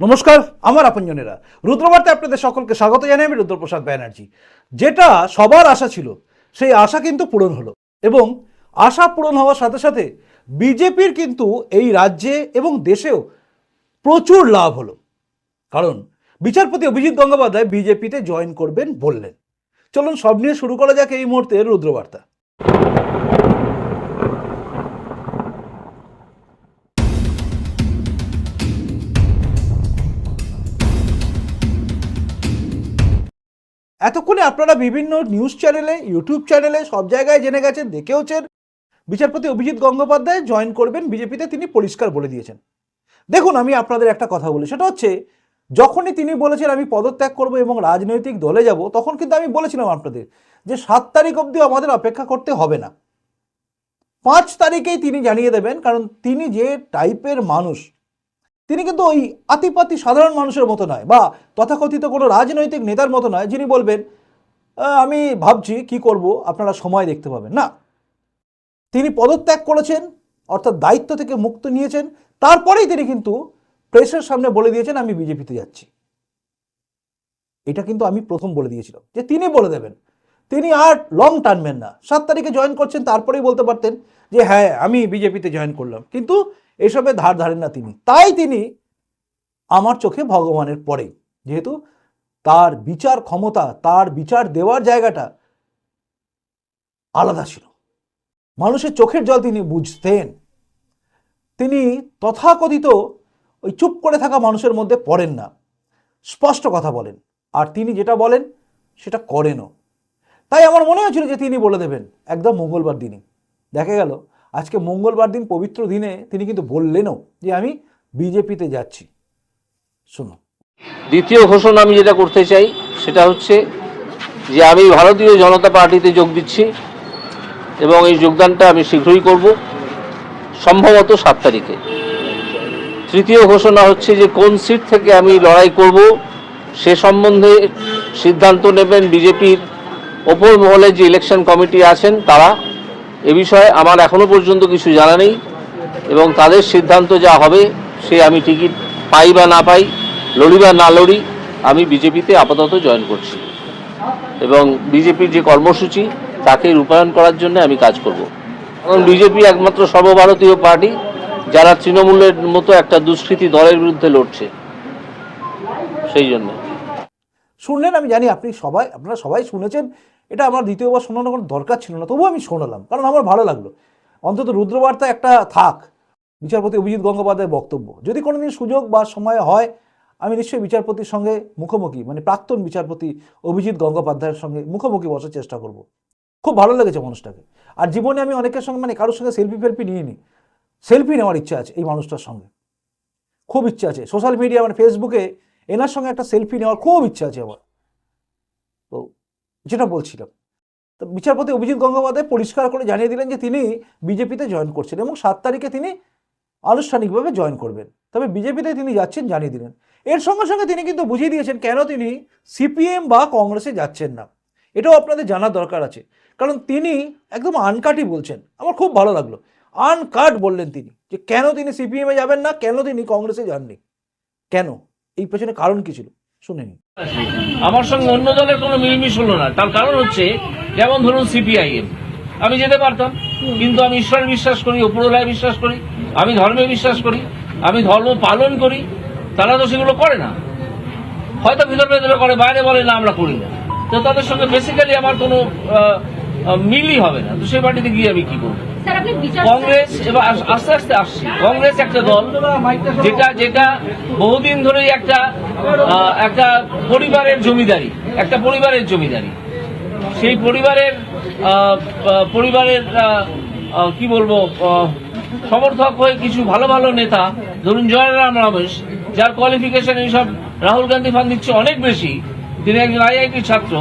নমস্কার, আমার আপনজনেরা। রুদ্রবার্তে আপনাদের সকলকে স্বাগত জানাই আমি রুদ্রপ্রসাদ ব্যানার্জি। যেটা সবার আশা ছিল, সেই আশা কিন্তু পূরণ হলো এবং আশা পূরণ হওয়ার সাথে সাথে বিজেপির কিন্তু এই রাজ্যে এবং দেশেও প্রচুর লাভ হলো। কারণ বিচারপতি অভিজিৎ গঙ্গোপাধ্যায় বিজেপিতে জয়েন করবেন বললেন। চলুন সব নিয়ে শুরু করা যাক এই মুহূর্তে রুদ্রবার্তা। এতক্ষণে আপনারা বিভিন্ন নিউজ চ্যানেলে ইউটিউব চ্যানেলে সব জায়গায় জেনে গেছেন দেখেওছেন বিচারপতি অভিজিৎ গঙ্গোপাধ্যায় জয়েন করবেন, বিজেপিতে তিনি পরিষ্কার বলে দিয়েছেন। দেখুন, আমি আপনাদের একটা কথা বলি, সেটা হচ্ছে, যখনই তিনি বলেছেন আমি পদত্যাগ করব এবং রাজনৈতিক দলে যাব, তখন কিন্তু আমি বলেছিলাম আপনাদের যে সাত তারিখ অবধি আমাদের অপেক্ষা করতে হবে না। পাঁচ তারিখেই তিনি জানিয়ে দেবেন, কারণ তিনি যে টাইপের মানুষ তিনি কিন্তু ওই আতিপাতি সাধারণ মানুষের মতো নয় বা তথাকথিত কোনো রাজনৈতিক নেতার মতো নয় যিনি বলবেন আমি ভাবছি কি করব, আপনারা সময় দেখতে পাবেন। না। তিনি পদত্যাগ করেছেন, অর্থাৎ দায়িত্ব থেকে মুক্ত নিয়েছেন। তারপরেই তিনি কিন্তু প্রেসের সামনে বলে দিয়েছেন, আমি বিজেপিতে যাচ্ছি। এটা কিন্তু আমি প্রথম বলে দিয়েছিলাম যে তিনি বলে দেবেন। তিনি আর লং টানবেন না। সাত তারিখে জয়েন করছেন, তারপরেই বলতে পারতেন যে হ্যাঁ আমি বিজেপিতে জয়েন করলাম। কিন্তু এসবে ধার ধারেন না তিনি। তাই তিনি আমার চোখে ভগবানের পরে। যেহেতু তার বিচার ক্ষমতা, তার বিচার দেওয়ার জায়গাটা আলাদা ছিল। মানুষের চোখের জল তিনি বুঝতেন। তিনি তথাকথিত ওই চুপ করে থাকা মানুষের মধ্যে পড়েন না। স্পষ্ট কথা বলেন। আর তিনি যেটা বলেন, সেটা করেনও। তাই আমার মনে হয়েছিল যে তিনি বলে দেবেন, একদম মঙ্গলবার দিনই। দেখা গেল আজকে মঙ্গলবার দিন পবিত্র দিনে তিনি কিন্তু বললেনও যে আমি বিজেপিতে যাচ্ছি। শুনো দ্বিতীয় ঘোষণা আমি যেটা করতে চাই, সেটা হচ্ছে যে আমি ভারতীয় জনতা পার্টিতে যোগ দিচ্ছি এবং এই যোগদানটা আমি শীঘ্রই করব, সম্ভবত সাত তারিখে। তৃতীয় ঘোষণা হচ্ছে যে কোন সিট থেকে আমি লড়াই করব, সে সম্বন্ধে সিদ্ধান্ত নেবেন বিজেপির ওপর মহলে যে ইলেকশন কমিটি আছেন, তারা এ বিষয়ে আমার এখনও পর্যন্ত কিছু জানা নেই এবং তাদের সিদ্ধান্ত যা হবে, সে আমি টিকিট পাই বা না পাই, লড়ি বা না লড়ি, আমি বিজেপিতে আপাতত জয়েন করছি। এবং বিজেপির যে কর্মসূচি, তাকে রূপায়ণ করার জন্য আমি কাজ করব। কারণ বিজেপি একমাত্র সর্বভারতীয় পার্টি, যারা তৃণমূলের মতো একটা দুষ্কৃতী দলের বিরুদ্ধে লড়ছে। সেই জন্য। শুনলেন, আমি জানি আপনি সবাই, আপনারা সবাই শুনেছেন এটা আমার দ্বিতীয়বার শোনানোর কোনো দরকার ছিল না, তবুও আমি শোনালাম, কারণ আমার ভালো লাগল। অন্তত রুদ্রবার্তা একটা থাক, বিচারপতি অভিজিৎ গঙ্গোপাধ্যায়ের বক্তব্য। যদি কোনোদিন সুযোগ বা সময় হয়, আমি নিশ্চয়ই বিচারপতির সঙ্গে মুখোমুখি মানে প্রাক্তন বিচারপতি অভিজিৎ গঙ্গোপাধ্যায়ের সঙ্গে মুখোমুখি বসার চেষ্টা করব। খুব ভালো লেগেছে মানুষটাকে। আর জীবনে আমি অনেকের সঙ্গে মানে কারোর সঙ্গে সেলফি ফেলফি নিয়ে নিই সেলফি নেওয়ার ইচ্ছা আছে এই মানুষটার সঙ্গে। খুব ইচ্ছা আছে। সোশ্যাল মিডিয়া মানে ফেসবুকে এনার সঙ্গে একটা সেলফি নেওয়ার খুব ইচ্ছা আছে আমার। তো যেটা বলছিলাম। তো বিচারপতি অভিজিৎ গঙ্গোপাধ্যায় পরিষ্কার করে জানিয়ে দিলেন যে তিনি বিজেপিতে জয়েন করছেন এবং সাত তারিখে তিনি আনুষ্ঠানিকভাবে জয়েন করবেন। তবে বিজেপিতে তিনি যাচ্ছেন জানিয়ে দিলেন। এর সঙ্গে সঙ্গে তিনি কিন্তু বুঝিয়ে দিয়েছেন কেন তিনি সিপিএম বা কংগ্রেসে যাচ্ছেন না। এটাও আপনাদের জানার দরকার আছে। কারণ তিনি একদম আনকাটই বলছেন। আমার খুব ভালো লাগল। আনকাট বললেন তিনি যে কেন তিনি সিপিএমে যাবেন না, কেন তিনি কংগ্রেসে যাননি। কেন? এই পেছনে কারণ কি ছিল? শুনে নিন। আমার সঙ্গে অন্য দলের কোনো মিলমিশ হলো না। তার কারণ হচ্ছে, যেমন ধরুন সিপিআইএম। আমি যেতে পারতাম, কিন্তু আমি ঈশ্বরে বিশ্বাস করি উপরওয়ালায় বিশ্বাস করি, আমি ধর্মে বিশ্বাস করি, আমি ধর্ম পালন করি, তারা তো সেগুলো করে না। হয়তো ভিতর ভেতরে করে, বাইরে বলে, না, আমরা করি না। তো তাদের সঙ্গে বেসিক্যালি আমার কোনো মিলই হবে না। তো সেই পার্টিতে গিয়ে আমি কি করব? কংগ্রেস, এবার আস্তে আস্তে আসছি কংগ্রেস একটা দল যেটা যেটা বহুদিন ধরেই একটা একটা পরিবারের জমিদারি, একটা পরিবারের জমিদারি। সেই পরিবারের পরিবারের কি বলব সমর্থক হয়ে কিছু ভালো ভালো নেতা, ধরুন জয়রাম রমেশ, যার কোয়ালিফিকেশন এইসব রাহুল গান্ধী ফান দিচ্ছে অনেক বেশি। তিনি একজন আইআইটির ছাত্র।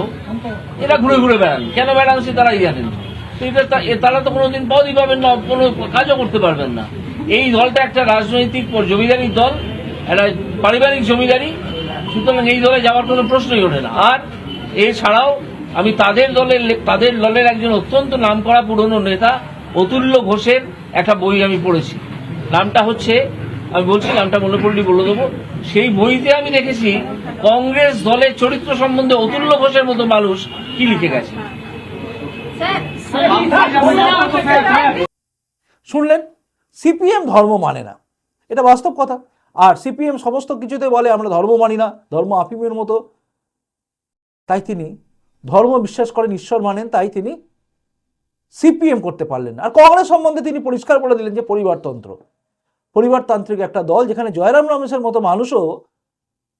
এরা ঘুরে ঘুরে বেড়ান। কেন বেড়ান সে তারাই জানেন। তারা তো কোনোদিন পদই পাবেন না, কোনো কাজও করতে পারবেন না। এই দলটা একটা রাজনৈতিক জমিদারির দল, একটা পারিবারিক জমিদারি। সুতরাং এই দলে যাওয়ার কোনো প্রশ্নই ওঠে না। আর এছাড়াও আমি তাদের দলের তাদের দলের একজন অত্যন্ত নামকরা পুরনো নেতা, অতুল্য ঘোষের একটা বই আমি পড়েছি। নামটা হচ্ছে, আমি বলছি, নামটা মনে পড়লি বলে দেবো। সেই বইতে আমি দেখেছি, কংগ্রেস দলের চরিত্র সম্বন্ধে অতুল্য ঘোষের মতো মানুষ কি লিখে গেছে? শুনলেন? সিপিএম ধর্ম মানে না। এটা বাস্তব কথা। আর সিপিএম সমস্ত কিছুতে বলে, আমরা ধর্ম মানি না, ধর্ম আফিমের মতো। তাই তিনি ধর্ম বিশ্বাস করেন, ঈশ্বর মানেন, তাই তিনি সিপিএম করতে পারলেন আর কংগ্রেস সম্বন্ধে তিনি পরিষ্কার বলে দিলেন যে পরিবারতন্ত্র পরিবারতান্ত্রিক একটা দল যেখানে জয়রাম রমেশের মতো মানুষও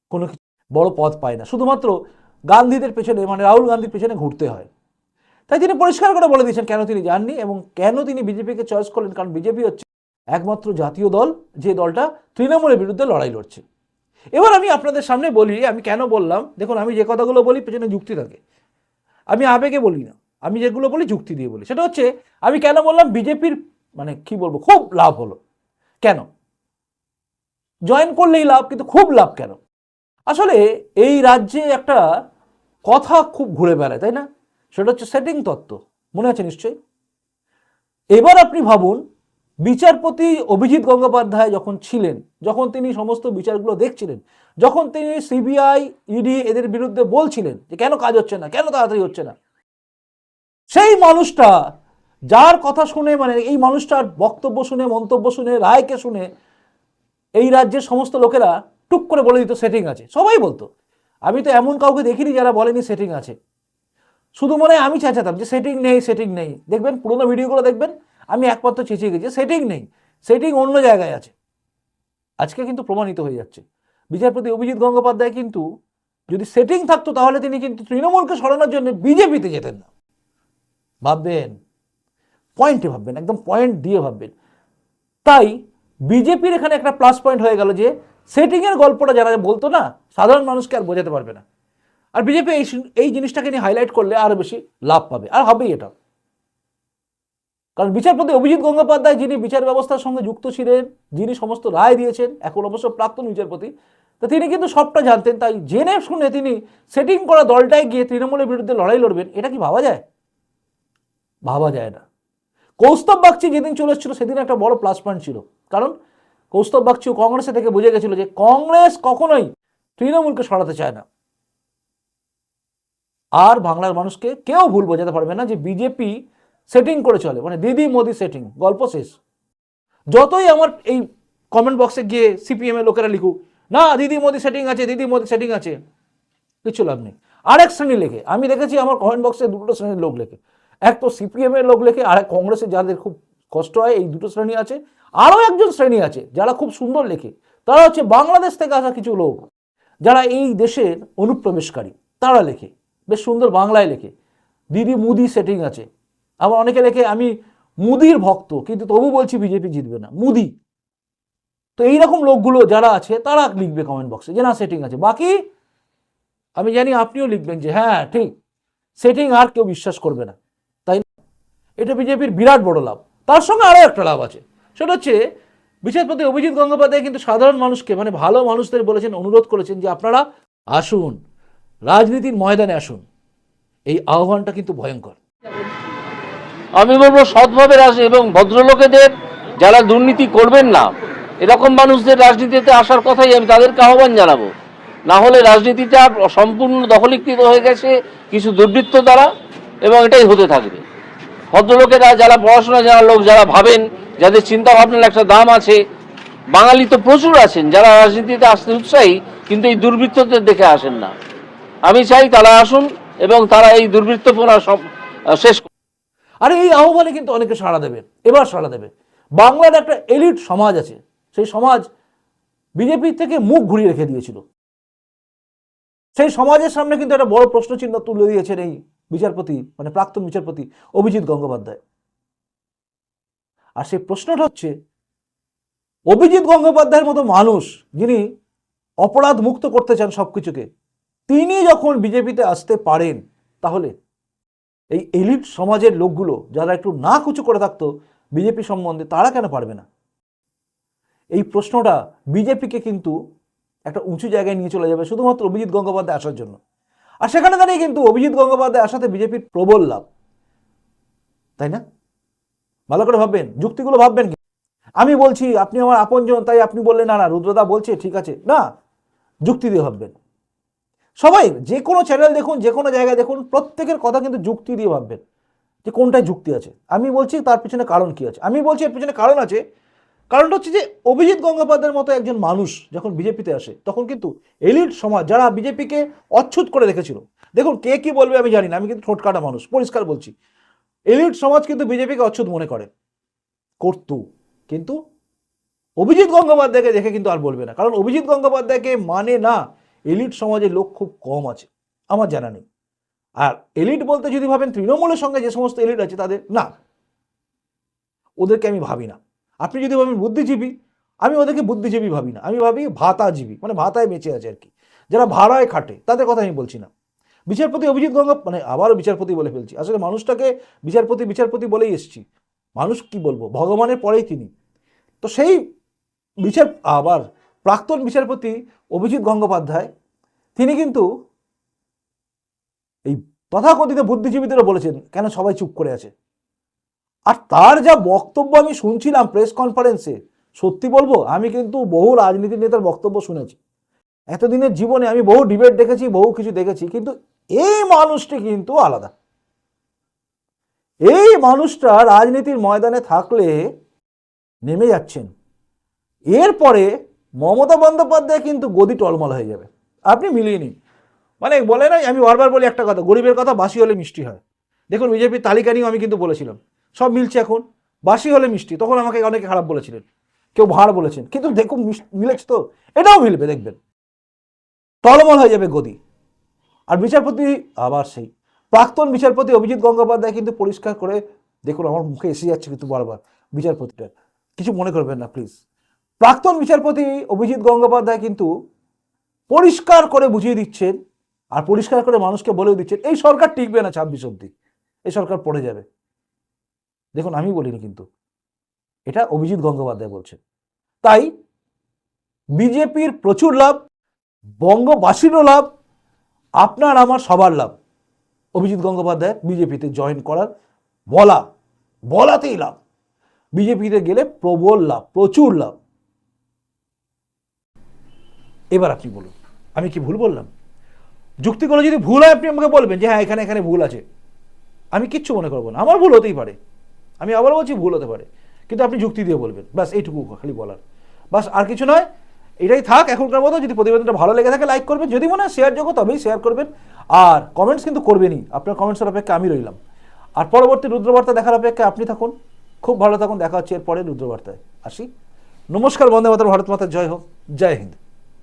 কোনো বড় পদ পায় না। শুধুমাত্র গান্ধীদের পেছনে মানে রাহুল গান্ধীর পেছনে ঘুরতে হয়। তাই তিনি পরিষ্কার করে বলে দিয়েছেন কেন তিনি যাননি এবং কেন তিনি বিজেপিকে চয়েস করলেন, কারণ বিজেপি হচ্ছে একমাত্র জাতীয় দল, যে দলটা তৃণমূলের বিরুদ্ধে লড়াই লড়ছে। এবার আমি আপনাদের সামনে বলি, আমি কেন বললাম, দেখুন, আমি যে কথাগুলো বলি, পেছনে যুক্তি থাকে। আমি আবেগে বলি না, আমি যেগুলো বলি যুক্তি দিয়ে বলি। সেটা হচ্ছে, আমি কেন বললাম বিজেপির মানে কি বলব, খুব লাভ হলো। কেন? জয়েন করলেই লাভ, কিন্তু খুব লাভ কেন? আসলে এই রাজ্যে একটা কথা খুব ঘুরে বেড়ায়, তাই না? সেটা হচ্ছে সেটিং তত্ত্ব। মনে আছে নিশ্চয়ই? এবার আপনি ভাবুন, বিচারপতি অভিজিৎ গঙ্গোপাধ্যায় যখন ছিলেন, যখন তিনি সমস্ত বিচারগুলো দেখছিলেন, যখন তিনি সিবিআই ইডি এদের বিরুদ্ধে বলছিলেন যে কেন কাজ হচ্ছে না, কেন তাড়াতাড়ি হচ্ছে না, সেই মানুষটা যার কথা শুনে মানে এই মানুষটার বক্তব্য শুনে, মন্তব্য শুনে, রায়কে শুনে, এই রাজ্যের সমস্ত লোকেরা টুক করে বলে দিত সেটিং আছে। সবাই বলতো। আমি তো এমন কাউকে দেখিনি যারা বলেনি সেটিং আছে। শুধু মনে হয় আমি চেঁচাতাম যে সেটিং নেই সেটিং নেই। দেখবেন পুরোনো ভিডিওগুলো দেখবেন, আমি একমাত্র চেঁচিয়ে গেছি সেটিং নেই সেটিং অন্য জায়গায় আছে। আজকে কিন্তু প্রমাণিত হয়ে যাচ্ছে। বিচারপতি অভিজিৎ গঙ্গোপাধ্যায় কিন্তু যদি সেটিং থাকতো তাহলে তিনি কিন্তু তৃণমূলকে সরানোর জন্য বিজেপিতে যেতেন না। ভাববেন পয়েন্টে ভাববেন, একদম পয়েন্ট দিয়ে ভাববেন। তাই বিজেপির এখানে একটা প্লাস পয়েন্ট হয়ে গেল যে সেটিংয়ের গল্পটা যারা বলতো না, সাধারণ মানুষকে আর বোঝাতে পারবে না। আর বিজেপি এই এই জিনিসটাকে নিয়ে হাইলাইট করলে আরও বেশি লাভ পাবে। আর হবেই এটা। কারণ বিচারপতি অভিজিৎ গঙ্গোপাধ্যায় যিনি বিচার ব্যবস্থার সঙ্গে যুক্ত ছিলেন, যিনি সমস্ত রায় দিয়েছেন, এখন অবশ্য প্রাক্তন বিচারপতি, তা তিনি কিন্তু সবটা জানতেন, তাই জেনে শুনে তিনি সেটিং করা দলটায় গিয়ে তৃণমূলের বিরুদ্ধে লড়াই লড়বেন, এটা কি ভাবা যায়? ভাবা যায় না। কৌস্তব বাগচি যেদিন চলে এসেছিল, সেদিন একটা বড় প্লাস পয়েন্ট ছিল। কারণ কৌস্তব বাগচিও কংগ্রেসে থেকে বুঝে গেছিল যে কংগ্রেস কখনোই তৃণমূলকে সরাতে চায় না। আর বাংলার মানুষকে কেউ ভুল বোঝাতে পারবে না যে বিজেপি সেটিং করে চলে মানে দিদি মোদি সেটিং গল্প শেষ। যতই আমার এই কমেন্ট বক্সে গিয়ে সিপিএম এর লোকেরা লিখুক, না, দিদি মোদি সেটিং আছে, দিদি মোদি সেটিং আছে, কিছু লাভ নেই। আরেক শ্রেণি লেখে, আমি দেখেছি আমার কমেন্ট বক্সে দুটো শ্রেণির লোক লেখে। এক তো সিপিএম এর লোক লেখে আর এক কংগ্রেসের যাদের খুব কষ্ট হয়, এই দুটো শ্রেণি আছে। আরও একজন শ্রেণি আছে, যারা খুব সুন্দর লেখে, তারা হচ্ছে বাংলাদেশ থেকে আসা কিছু লোক, যারা এই দেশের অনুপ্রবেশকারী, তারা লেখে। বেশ সুন্দর বাংলায় লেখে। দিদি মুদি সেটিং আছে। আবার অনেকে লেখে, আমি মুদির ভক্ত, কিন্তু তবু বলছি বিজেপি জিতবে না। মুদি। তো এইরকম লোকগুলো যারা আছে, তারা লিখবে কমেন্ট বক্সে যে না সেটিং আছে। বাকি, আমি জানি আপনিও লিখবেন যে হ্যাঁ ঠিক। সেটিং আর কেউ বিশ্বাস করবে না। তাই? এটা বিজেপির বিরাট বড় লাভ। তার সঙ্গে আরও একটা লাভ আছে। সেটা হচ্ছে, বিচারপতি অভিজিৎ গঙ্গোপাধ্যায় কিন্তু সাধারণ মানুষকে মানে ভালো মানুষদের বলেছেন, অনুরোধ করেছেন যে আপনারা আসুন। রাজনীতির ময়দানে আসুন। এই আহ্বানটা কিন্তু ভয়ঙ্কর। আমি বলব সৎভাবে এবং ভদ্রলোকেদের যারা দুর্নীতি করবেন না, এরকম মানুষদের রাজনীতিতে আসার কথাই আমি তাদেরকে আহ্বান জানাব। না হলে রাজনীতিটা সম্পূর্ণ দখলীকৃত হয়ে গেছে কিছু দুর্বৃত্ত দ্বারা, এবং এটাই হতে থাকবে। ভদ্রলোকেরা যারা পড়াশোনা জানার লোক, যারা ভাবেন, যাদের চিন্তা ভাবনার একটা দাম আছে, বাঙালি তো প্রচুর আছেন, যারা রাজনীতিতে আসতে উৎসাহী, কিন্তু এই দুর্বৃত্তদের দেখে আসেন না। আমি চাই তারা আসুন এবং তারা এই দুর্বৃত্তপনা সব শেষ আর এই আহ্বানে কিন্তু অনেকে সাড়া দেবে, এবার সাড়া দেবে। বাংলার একটা এলিট সমাজ আছে, সেই সমাজ বিজেপি থেকে মুখ ঘুরিয়ে রেখে দিয়েছিল। সেই সমাজের সামনে কিন্তু একটা বড় প্রশ্নচিহ্ন তুলে দিয়েছেন এই বিচারপতি মানে প্রাক্তন বিচারপতি অভিজিৎ গঙ্গোপাধ্যায়। আর সেই প্রশ্নটা হচ্ছে, অভিজিৎ গঙ্গোপাধ্যায়ের মতো মানুষ যিনি অপরাধ মুক্ত করতে চান সবকিছুকে তিনি যখন বিজেপিতে আসতে পারেন, তাহলে এই এলিট সমাজের লোকগুলো যারা একটু না কুচু করে থাকতো বিজেপি সম্বন্ধে, তারা কেন পারবে না? এই প্রশ্নটা বিজেপিকে কিন্তু একটা উঁচু জায়গায় নিয়ে চলে যাবে শুধুমাত্র অভিজিৎ গঙ্গোপাধ্যায় আসার জন্য। আর সেখানে দাঁড়িয়ে কিন্তু অভিজিৎ গঙ্গোপাধ্যায় আসাতে বিজেপির প্রবল লাভ। তাই না? ভালো করে ভাববেন, যুক্তিগুলো ভাববেন কি? আমি বলছি, আপনি আমার আপনজন, তাই আপনি বললেন, না না, রুদ্রদা বলছে, ঠিক আছে। না, যুক্তি দিয়ে ভাববেন। সবাই, যে কোনো চ্যানেল দেখুন, যে কোনো জায়গায় দেখুন, প্রত্যেকের কথা কিন্তু যুক্তি দিয়ে ভাববেন যে কোনটায় যুক্তি আছে। আমি বলছি তার পিছনে কারণ কি আছে? আমি বলছি এর পিছনে কারণ আছে, কারণটা হচ্ছে যে অভিজিৎ গঙ্গোপাধ্যায়ের মতো একজন মানুষ যখন বিজেপিতে আসে, তখন কিন্তু এলিট সমাজ, যারা বিজেপিকে অচ্ছুত করে রেখেছিল, দেখুন কে কি বলবে আমি জানি না, আমি কিন্তু ঠোঁট কাটা মানুষ, পরিষ্কার বলছি। এলিট সমাজ কিন্তু বিজেপিকে অচ্ছুত মনে করে, করতো, কিন্তু অভিজিৎ গঙ্গোপাধ্যায়কে দেখে কিন্তু আর বলবে না, কারণ অভিজিৎ গঙ্গোপাধ্যায়কে মানে না এলিট সমাজের লোক খুব কম আছে, আমার জানা নেই। আর এলিট বলতে যদি ভাবেন, তৃণমূলের সঙ্গে যে সমস্ত এলিট আছে তাদের, না। ওদেরকে আমি ভাবি না। আপনি যদি ভাবেন বুদ্ধিজীবী, আমি ওদেরকে বুদ্ধিজীবী ভাবি না। আমি ভাবি ভাতাজীবী মানে ভাতায় বেঁচে আছে আর কি। যারা ভাড়ায় খাটে, তাদের কথা আমি বলছি না। বিচারপতি অভিজিৎ গঙ্গা মানে আবারও বিচারপতি বলে ফেলছি, আসলে মানুষটাকে বিচারপতি বিচারপতি বলেই এসছি। মানুষ কি বলব? ভগবানের পরেই তিনি। তো সেই বিচার, আবার প্রাক্তন বিচারপতি অভিজিৎ গঙ্গোপাধ্যায়, তিনি কিন্তু এই তথাকথিত বুদ্ধিজীবীদেরও বলেছেন, কেন সবাই চুপ করে আছে? আর তার যা বক্তব্য আমি শুনছিলাম প্রেস কনফারেন্সে, সত্যি বলব, আমি কিন্তু বহু রাজনীতি নেতার বক্তব্য শুনেছি। এতদিনের জীবনে আমি বহু ডিবেট দেখেছি, বহু কিছু দেখেছি, কিন্তু এই মানুষটি কিন্তু আলাদা। এই মানুষটা রাজনীতির ময়দানে থাকলে নেমে যাচ্ছেন। এরপরে মমতা বন্দ্যোপাধ্যায় কিন্তু গদি টলমল হয়ে যাবে। আপনি মিলিয়ে নিন। মানে বলে না আমি বারবার বলি একটা কথা, গরিবের কথা বাসি হলে মিষ্টি হয়। দেখুন, বিজেপির তালিকা নিয়েও আমি কিন্তু বলেছিলাম। সব মিলছে এখন, বাসি হলে মিষ্টি। তখন আমাকে অনেকে খারাপ বলেছিলেন, কেউ ভাঁড় বলেছেন। কিন্তু দেখুন মিলেছে তো, এটাও মিলবে, দেখবেন। টলমল হয়ে যাবে গদি। আর বিচারপতি আবার সেই। প্রাক্তন বিচারপতি অভিজিৎ গঙ্গোপাধ্যায় কিন্তু পরিষ্কার করে, দেখুন, আমার মুখে এসে যাচ্ছে কিন্তু বারবার বিচারপতিটা। কিছু মনে করবেন না প্লিজ প্রাক্তন বিচারপতি অভিজিৎ গঙ্গোপাধ্যায় কিন্তু পরিষ্কার করে বুঝিয়ে দিচ্ছেন আর পরিষ্কার করে মানুষকে বলেও দিচ্ছেন, এই সরকার টিকবে না ছাব্বিশ অব্দি, এই সরকার পড়ে যাবে। দেখুন, আমি বলিনি কিন্তু, এটা অভিজিৎ গঙ্গোপাধ্যায় বলছেন। তাই বিজেপির প্রচুর লাভ, বঙ্গবাসীরও লাভ, আপনার আমার সবার লাভ, অভিজিৎ গঙ্গোপাধ্যায় বিজেপিতে জয়েন করার বলা, বলাতেই লাভ। বিজেপিতে গেলে প্রবল লাভ, প্রচুর লাভ। এবার আপনি বলুন, আমি কি ভুল বললাম? যুক্তিগুলো যদি ভুল হয়, আপনি আমাকে বলবেন যে হ্যাঁ এখানে এখানে ভুল আছে। আমি কিচ্ছু মনে করব না। আমার ভুল হতেই পারে। আমি আবার বলছি ভুল হতে পারে। কিন্তু আপনি যুক্তি দিয়ে বলবেন। ব্যাস, এইটুকু খালি বলার। বাস আর কিছু নয়। এটাই থাক, এখনকার মতো যদি প্রতিবেদনটা ভালো লেগে থাকে লাইক করবেন। যদি মনে হয় শেয়ার যোগ্য, তবেই শেয়ার করবেন। আর কমেন্টস কিন্তু করবেনই। আপনার কমেন্টসের অপেক্ষা আমি রইলাম। আর পরবর্তী রুদ্রবার্তা দেখার অপেক্ষা আপনি থাকুন। খুব ভালো থাকুন। দেখা হচ্ছে এরপরে রুদ্রবার্তায়। আসি। নমস্কার, বন্দে মাতার ভারত মাতার জয় হোক। জয় হিন্দ।